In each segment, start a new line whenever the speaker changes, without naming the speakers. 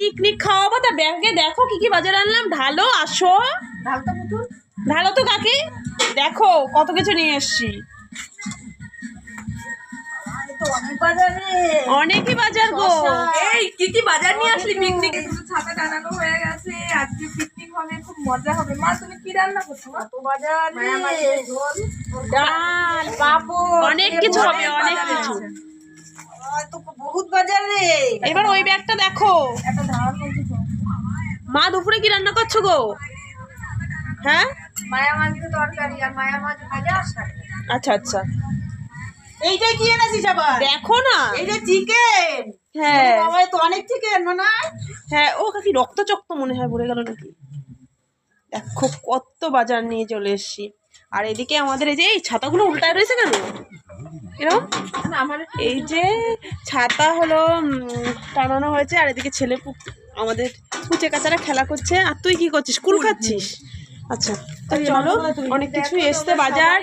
Picnic খাওয়াবো? তা ব্যাগে দেখো কি কি বাজার আনলাম। ঢালো আসো। ঢালো তো কাকি? দেখো কত কিছু নিয়ে এসছি।
অনেক
অনেকই বাজার গো।
এই কি কি বাজার নিয়ে আসলি পিকনিক ছাতা টানানো হয়ে গেছে। আজকে পিকনিক হবে খুব মজা হবে। মা তুমি কি রান্না করছ? মা
কত বাজারে ডাল পাপড়
অনেক কিছু হবে অনেক কিছু।
তো বহুত বাজার রে।
এবার ওই ব্যাগটা দেখো। মা দুপুরে কি রান্না করছ গো? হ্যাঁ?
মায়া মাছের তরকারি আর মায়া মাছ ভাজা
আচ্ছা। আচ্ছা
এইটা কি এনেছিস আবার?
দেখো না।
এই যে চিকেন
হ্যাঁ।
বাবা তো অনেক চিকেন মনে হয়।
হ্যাঁ ও কাকি রক্তচক্ত মনে হয় পড়ে গেল নাকি? দেখো কত বাজার নিয়ে চলে এসছি। আর এদিকে আমাদের এই যে এই ছাতাগুলো উল্টায় রয়েছে কেন? এরকম
আমার
এই যে ছাতা হলো টানানো হয়েছে আর এদিকে ছেলে আমাদের কুচে কাচারা খেলা করছে। আর তুই কি করছিস? কুল খাচ্ছিস? আচ্ছা তো চলো অনেক কিছু এসছে বাজার।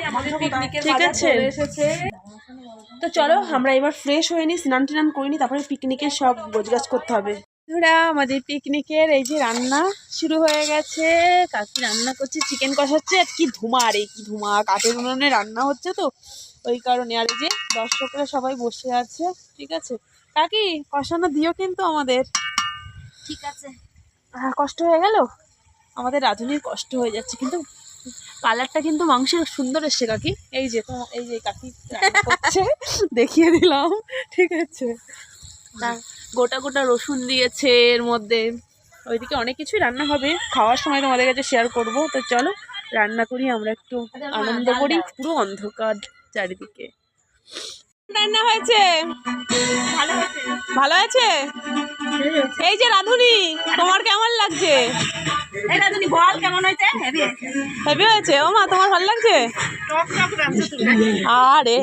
ঠিক আছে।
এসেছে।
তো চলো আমরা এবার ফ্রেশ হয়ে নিই স্নান টান করিনি তারপরে পিকনিকের সব গোছগাছ করতে হবে। বন্ধুরা আমাদের পিকনিকের এই যে রান্না শুরু হয়ে গেছে। কাকি রান্না করছে চিকেন কষাচ্ছে আর কি ধুমা আর এই কি ধুমা কাঠের উনুনে রান্না হচ্ছে তো। ওই কারণে। আর এই যে দর্শকরা সবাই বসে আছে ঠিক আছে? কাকি কষানো দিও কিন্তু আমাদের।
ঠিক আছে।
হ্যাঁ কষ্ট হয়ে গেল? আমাদের রাঁধুনির কষ্ট হয়ে যাচ্ছে কিন্তু কালারটা কিন্তু মাংসের সুন্দর এসছে কাকি। এই যে এই যে কাকি করছে দেখিয়ে দিলাম ঠিক আছে? গোটা গোটা রসুন দিয়েছে এর মধ্যে। ওইদিকে অনেক কিছুই রান্না হবে খাওয়ার সময় তোমাদের কাছে শেয়ার করব। তো চলো রান্না করি আমরা একটু আনন্দ করি পুরো অন্ধকার। চারিদিকে। রান্না হয়েছে? ভালো আছে? এই যে রাধুনি তোমার কেমন লাগছে?
হেভি হয়েছে?
ও মা তোমার ভালো লাগছে? আরে।